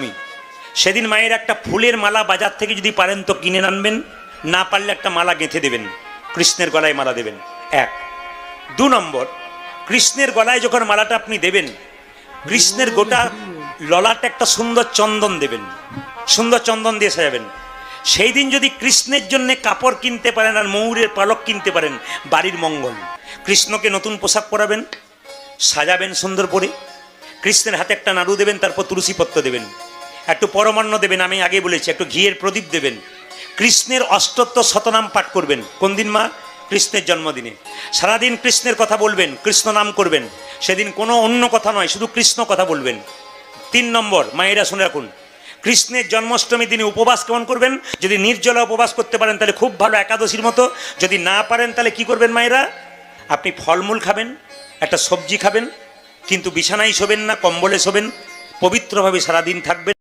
জন্মাষ্টমী সেদিন মায়ের একটা ফুলের মালা বাজার থেকে যদি পারেন তো কিনে আনবেন, না পারলে একটা মালা গেঁথে দেবেন, কৃষ্ণের গলায় মালা দেবেন। এক। দু নম্বর, কৃষ্ণের গলায় যখন মালাটা আপনি দেবেন, কৃষ্ণের গোটা ললাটা একটা সুন্দর চন্দন দেবেন, সুন্দর চন্দন দিয়ে সাজাবেন। সেই দিন যদি কৃষ্ণের জন্য কাপড় কিনতে পারেন আর ময়ূরের পালক কিনতে পারেন, বাড়ির মঙ্গল। কৃষ্ণকে নতুন পোশাক পরাবেন, সাজাবেন সুন্দর করে, কৃষ্ণের হাতে একটা নাড়ু দেবেন, তারপর তুলসীপত্র দেবেন। একটু পরমান্ন দেবেন, আমি আগে বলেছি, একটু ঘিয়ের প্রদীপ দেবেন। কৃষ্ণের অষ্টত্ব শতনাম পাঠ করবেন। কোন দিন, মা? কৃষ্ণের জন্মদিনে। সারাদিন কৃষ্ণের কথা বলবেন, কৃষ্ণ নাম করবেন। সেদিন কোনো অন্য কথা নয়, শুধু কৃষ্ণ কথা বলবেন। তিন নম্বর, মায়েরা শুনে রাখুন, কৃষ্ণের জন্মাষ্টমী দিনে উপবাস কেমন করবেন? যদি নির্জলা উপবাস করতে পারেন, তাহলে খুব ভালো, একাদশীর মতো। যদি না পারেন, তাহলে কি করবেন মায়েরা? আপনি ফলমূল খাবেন, একটা সবজি খাবেন, কিন্তু বিছানায় শোবেন না, কম্বলে শোবেন, পবিত্রভাবে সারাদিন থাকবেন।